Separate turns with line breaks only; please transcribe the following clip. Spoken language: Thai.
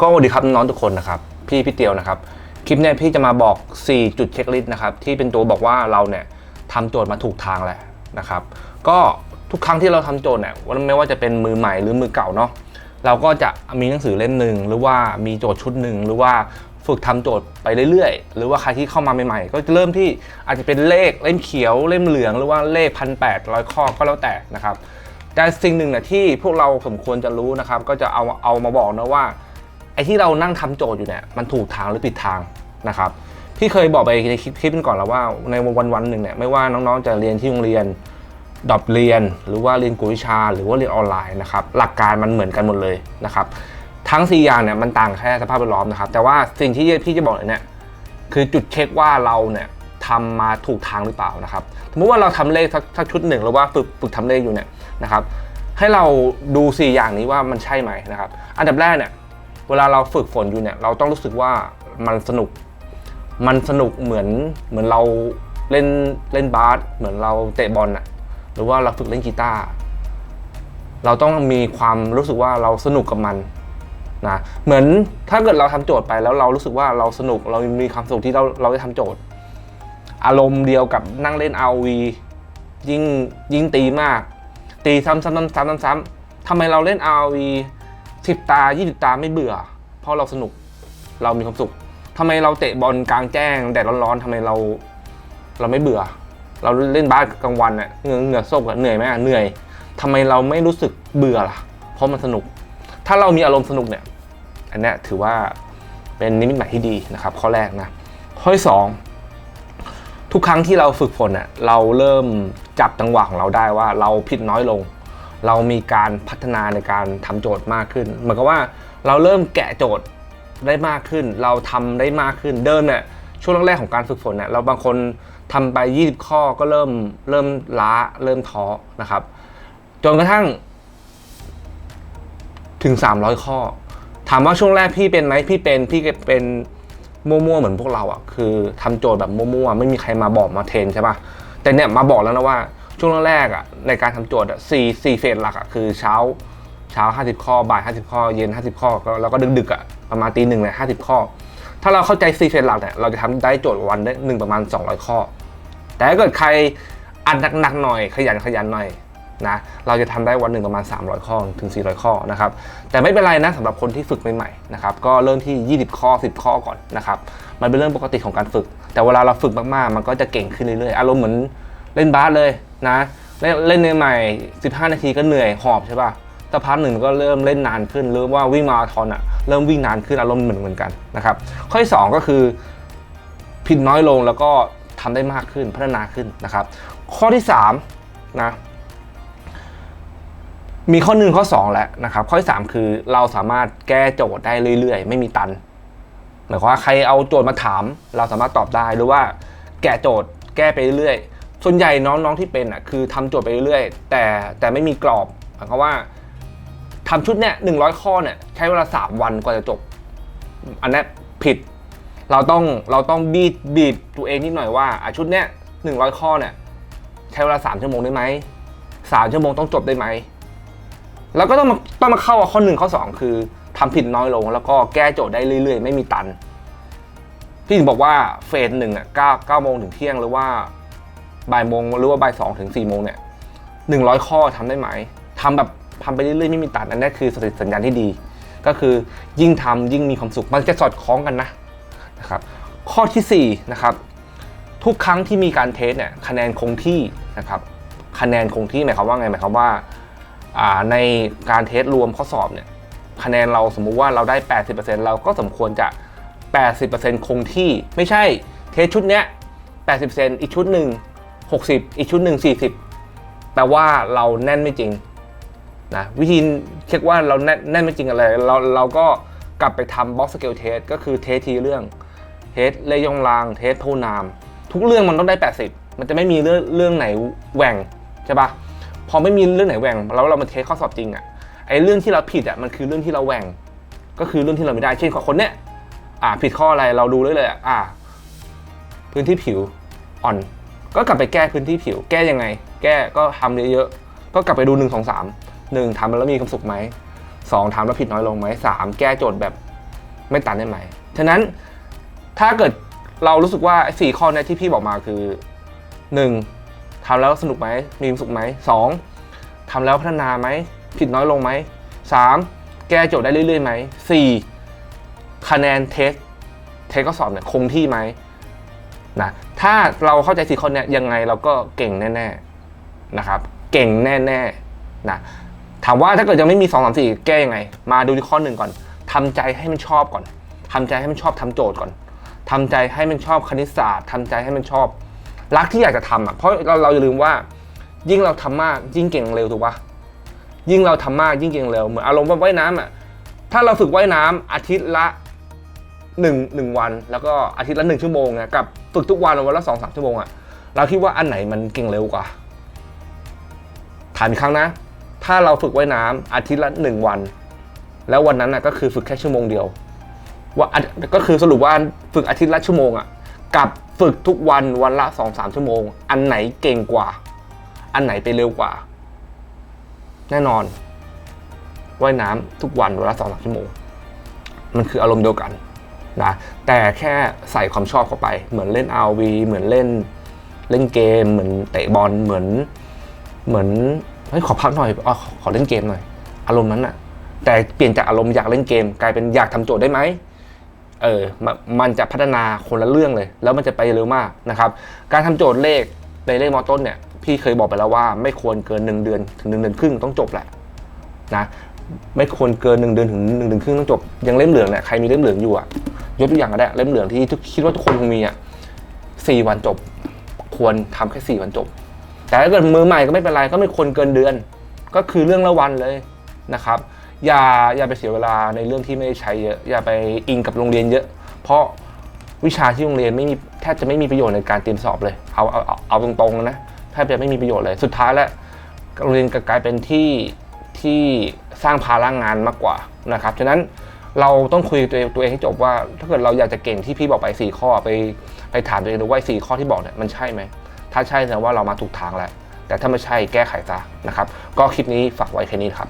ก็สวัสดีครับน้องทุกคนนะครับ พี่พี่เตียวนะครับ คลิปเนี้ยพี่จะมาบอก 4 จุดเช็คลิสต์นะครับที่เป็นตัวบอกว่าเราเนี่ยทำโจทย์มาถูกทางแหละนะครับ ก็ทุกครั้งที่เราทำโจทย์เนี่ยไม่ว่าจะเป็นมือใหม่หรือมือเก่าเนาะเราก็จะมีหนังสือเล่มหนึ่งหรือว่ามีโจทย์ชุดหนึ่งหรือว่าฝึกทำโจทย์ไปเรื่อยๆ หรือว่าใครที่เข้ามาใหม่ๆ ก็จะเริ่มที่อาจจะเป็นเลขเล่มเขียวเล่มเหลือง หรือว่าเลขพันแปดร้อยข้อก็แล้วแต่นะครับ แต่สิ่งหนึ่งเนี่ยที่พวกเราสมควรจะรู้นะครับ ก็จะเอาเอามาบอกนะว่า ที่เรานั่งทำโจทย์อยู่เนี่ยมันถูกทางหรือผิดทางนะครับพี่เคยบอกไปในคลิปคลิปก่อนแล้วว่าในวันวันหนึ่งเนี่ยไม่ว่าน้องๆจะเรียนที่โรงเรียนดอบเรียน หรือว่าเรียนกวดวิชา หรือว่าเรียนออนไลน์นะครับหลักการมันเหมือนกันหมดเลยนะครับทั้ง 4 อย่างเนี่ยมันต่างแค่สภาพแวดล้อมนะครับแต่ว่าสิ่งที่พี่จะบอกเนี่ยคือจุดเช็คว่าเราเนี่ยทำมาถูกทางหรือเปล่านะครับสมมติว่าเราทำเลขสักสักชุดหนึ่งหรือว่าฝึกฝึกทำเลขอยู่เนี่ยนะครับให้เราดู 4 อย่างนี้ว่ามันใช่ไหมนะครับอันดับแรกเนี่ย เวลาเราฝึกฝนอยู่เนี่ยเราต้องรู้สึกว่ามันสนุก มันสนุกเหมือนเหมือนเราเล่นเล่นบาสเหมือนเราเตะบอลอะหรือว่าเราฝึกเล่นกีตาร์เราต้องมีความรู้สึกว่าเราสนุกกับมันนะเหมือนถ้าเกิดเราทำโจทย์ไปแล้วเรารู้สึกว่าเราสนุกเรามีความสุขที่เราเราได้ทำโจทย์ อารมณ์เดียวกับนั่งเล่น RV ยิ่งยิ่งตีมาก ตีซ้ำซ้ำซ้ำซ้ำซ้ำทำไมเราเล่น RV สิบตายี่สิบตาไม่เบื่อ เพราะเราสนุกเรามีความสุขทำไมเราเตะบอลกลางแจ้งแดดร้อนๆทำไมเรา เราไม่เบื่อ เราเล่นบาสกลางวันเนี่ยเหงื่อโซกเหนื่อยไหมอะเหนื่อยทำไมเราไม่รู้สึกเบื่อล่ะ เพราะมันสนุก ถ้าเรามีอารมณ์สนุกเนี่ย อันเนี้ยถือว่าเป็นนิมิตหมายที่ดีนะครับ ข้อแรกนะข้อที่สองทุกครั้งที่เราฝึกฝนเนี่ยเราเริ่มจับจังหวะของเราได้ว่าเราผิดน้อยลง เรามีการพัฒนาในการทำโจทย์มากขึ้นเหมือนกับว่าเราเริ่มแกะโจทย์ได้มากขึ้น เราทำได้มากขึ้นเดิมเนี่ยช่วงแรกๆของการฝึกฝนเนี่ยเราบางคนทำไป 20 ข้อก็เริ่มเริ่มล้าเริ่มท้อนะครับ จนกระทั่ง ถึง 300 ข้อ ถามว่าช่วงแรกพี่เป็นไหมพี่เป็นพี่เป็นมั่วๆเหมือนพวกเราอะ่ะคือทำโจทย์แบบมั่วๆไม่มีใครมาบอกมาเทรนใช่ป่ะแต่เนี่ยมาบอกแล้วนะว่า ช่วงแรกๆอะ่ะในการทำโจทย์อะสี่สี่เฟสหลักอะ่ะคือเช้าเช้า 50 ข้อบ่าย 50 ข้อ เย็น 50 ข้อแล้วก็ดึกๆอะ่ะประมาณตีหนึ่งเนี่ยห้าสิบข้อ ถ้าเราเข้าใจสี่เฟสหลักเนี่ยเราจะทำได้โจทย์วันได้หนึ่งประมาณ 200 ข้อ แต่ถ้าเกิดใครอัดหนักๆหน่อยขยันขยันหน่อยนะเราจะทำได้วันหนึ่งประมาณ 300 ข้อถึง 400 ข้อนะครับแต่ไม่เป็นไรนะสำหรับคนที่ฝึกใหม่ๆนะครับก็เริ่มที่ 20 ข้อ 10 ข้อก่อนนะครับมันเป็นเรื่องปกติของการฝึก แต่เวลาเราฝึกมากๆ มันก็จะเก่งขึ้นเรื่อยๆอารมณ์เหมือนเล่นบาสเลย นะเล่นเล่นใหม่ๆ15 นาทีก็เหนื่อยหอบใช่ป่ะแต่พักหนึ่งก็เริ่มเล่นนานขึ้นหรือว่าวิ่งมาราธอนอะเริ่มวิ่งนานขึ้นอารมณ์เหมือนเหมือนกันนะครับข้อที่สองก็คือผิดน้อยลงแล้วก็ทำได้มากขึ้นพัฒนาขึ้นนะครับ ข้อที่สามนะมีข้อหนึ่งข้อ 2 แล้วนะครับ ข้อที่ 3 คือเราสามารถแก้โจทย์ได้เรื่อย ๆ ไม่มีตันหมายความว่าใครเอาโจทย์มาถาม เราสามารถตอบได้หรือว่าแกะโจทย์แก้ไปเรื่อยๆ ส่วนใหญ่น้องๆที่เป็นอะคือทำโจทย์ไปเรื่อยๆ แต่แต่ไม่มีกรอบหมายความว่าทำชุดเนี้ยหนึ่งร้อยข้อเนี่ยใช้เวลา3วันกว่าจะจบ อันนี้ผิด เราต้องเราต้องบีดบีดตัวเองนิดหน่อยว่าอะชุดเนี้ยหนึ่งร้อยข้อเนี่ยใช้เวลา3ชั่วโมงได้ไหมสามชั่วโมงต้องจบได้ไหมแล้วก็ต้องมาต้องมาเข้าข้อหนึ่งข้อสองคือทำผิดน้อยลง แล้วก็แก้โจทย์ได้เรื่อย ๆ ไม่มีตัน พี่ถึงบอกว่าเฟสหนึ่งอะเก้าเก้าโมงถึงเที่ยงหรือว่า บ่ายโมงหรือว่าบ่ายสองถึงสี่โมงเนี่ยหนึ่งร้อยข้อทำได้ไหมทำแบบทำไปเรื่อยๆไม่มีตันอันนี้คือสติสัญญาณที่ดี ก็คือยิ่งทำยิ่งมีความสุขมันจะสอดคล้องกันนะนะครับข้อที่สี่นะครับทุกครั้งที่มีการเทสเนี่ยคะแนนคงที่นะครับคะแนนคงที่หมายความว่าไงหมายความว่าอ่าในการเทสรวมข้อสอบเนี่ยคะแนนเราสมมุติว่าเราได้ 80%เราก็สมควรจะ 80%คงที่ไม่ใช่เทสชุดเนี้ย80%อีกชุดหนึ่ง 60 อีกชุดหนึ่ง40 แต่ว่าเราแน่นไม่จริงนะวิธีเช็คว่าเราแน่นแน่นไม่จริงอะไร เราเราก็กลับไปทำบ็อกสเกลเทสก็คือเทสทีเรื่องเทสเลยองรางเทสโทนาม ทุกเรื่องมันต้องได้ 80 มันจะไม่มีเรื่องเรื่องไหนแหว่งใช่ปะพอไม่มีเรื่องไหนแหว่งแล้วเรามาเทสข้อสอบจริงอะไอ้เรื่องที่เราผิดอะมันคือเรื่องที่เราแหว่ง ก็คือเรื่องที่เราไม่ได้เช่นคนเนี้ยอ่าผิดข้ออะไรเราดูเลยเลยอะอ่าพื้นที่ผิวอ่อน ก็กลับไปแก้พื้นที่ผิว แก้ยังไง แก้ก็ทำเยอะๆ ก็กลับไปดู1 2 3 1ทำแล้วมีความสุขไหมสองทำแล้วผิดน้อยลงไหมสามแก้โจทย์แบบไม่ตันได้ไหม ฉะนั้นถ้าเกิดเรารู้สึกว่าสี่ข้อนี้ที่พี่บอกมาคือหนึ่งทำแล้วสนุกไหมมีความสุขไหมสองทำแล้วพัฒนาไหมผิดน้อยลงไหมสามแก้โจทย์ได้เรื่อยๆไหมสี่คะแนนเทสเทสข้อสอบเนี่ยคงที่ไหม นะถ้าเราเข้าใจสี่ข้อเนี้ยยังไงเราก็เก่งแน่ๆนะครับเก่งแน่ๆนะถามว่าถ้าเกิดยังไม่มี 2 3 4 แก้ยังไง มาดูที่ข้อหนึ่งก่อนทำใจให้มันชอบก่อนทำใจให้มันชอบทำโจทย์ก่อนทำใจให้มันชอบคณิตศาสตร์ทำใจให้มันชอบ รักที่อยากจะทำอะเพราะเราเราอย่าลืมว่า ยิ่งเราทำมากยิ่งเก่งเร็วถูกปะยิ่งเราทำมากยิ่งเก่งเร็วเหมือนอารมณ์ว่าว่ายน้ำอะถ้าเราฝึกว่ายน้ำอาทิตย์ละหนึ่งหนึ่งวัน แล้วก็อาทิตย์ละหนึ่งชั่วโมงเนี่ยกับ ฝึกทุกวันวันละสองสามชั่วโมงอะเราคิดว่าอันไหนมันเก่งเร็วกว่าถามอีกครั้งนะ ถ้าเราฝึกว่ายน้ำอาทิตย์ละหนึ่งวัน แล้ววันนั้นน่ะก็คือฝึกแค่ชั่วโมงเดียว ว่าอาก็คือสรุปว่าฝึกอาทิตย์ละชั่วโมงอะกับฝึกทุกวันวันละสองสามชั่วโมง อันไหนเก่งกว่า อันไหนไปเร็วกว่า แน่นอนว่ายน้ำทุกวันวันละสองสามชั่วโมง มันคืออารมณ์เดียวกัน นะแต่แค่ใส่ความชอบเข้าไป เหมือนเล่น RV เหมือนเล่นเล่นเกม เหมือนเตะบอลเหมือนเหมือนเฮ้ยขอพักหน่อยอ๋อขอขอเล่นเกมหน่อย อารมณ์นั้นอะแต่เปลี่ยนจากอารมณ์อยากเล่นเกม กลายเป็นอยากทำโจทย์ได้ไหมเออมันมันจะพัฒนาคนละเรื่องเลย แล้วมันจะไปเร็วมากนะครับการทำโจทย์เลขในเลขมอต้นเนี่ยพี่เคยบอกไปแล้วว่าไม่ควรเกิน 1 เดือนถึง 1 เดือนครึ่งต้องจบแหละนะ ไม่ควรเกิน1เดือนถึง1เดือนครึ่งต้องจบย่างเล่มเหลืองเนี่ยใครมีเล่มเหลืองอยู่อะยกตัวอย่างก็ได้เล่มเหลืองที่ทุกคิดว่าทุกคนคงมีอะสี่วันจบ ควรทำแค่สี่วันจบ แต่ถ้าเกิดมือใหม่ก็ไม่เป็นไรก็ไม่ควรเกินเดือน ก็คือเรื่องละวันเลยนะครับ อย่าอย่าไปเสียเวลาในเรื่องที่ไม่ได้ใช้เยอะ อย่าไปอิงกับโรงเรียนเยอะ เพราะวิชาที่โรงเรียนไม่มีแทบจะไม่มีประโยชน์ในการเตรียมสอบเลยเอาเอาเอาเอาตรงๆนะแทบจะไม่มีประโยชน์เลย สุดท้ายแล้วโรงเรียนกลายเป็นที่ ที่สร้างภาระงานมากกว่านะครับฉะนั้นเราต้องคุยตัวเองตัวเองให้จบว่า ถ้าเกิดเราอยากจะเก่งที่พี่บอกไปสี่ข้อไปไปถามตัวเองดูว่าสี่ข้อที่บอกเนี่ยมันใช่ไหมถ้าใช่แสดงว่าเรามาถูกทางแล้วแต่ถ้าไม่ใช่แก้ไขซะนะครับ ก็คลิปนี้ฝากไว้แค่นี้ครับ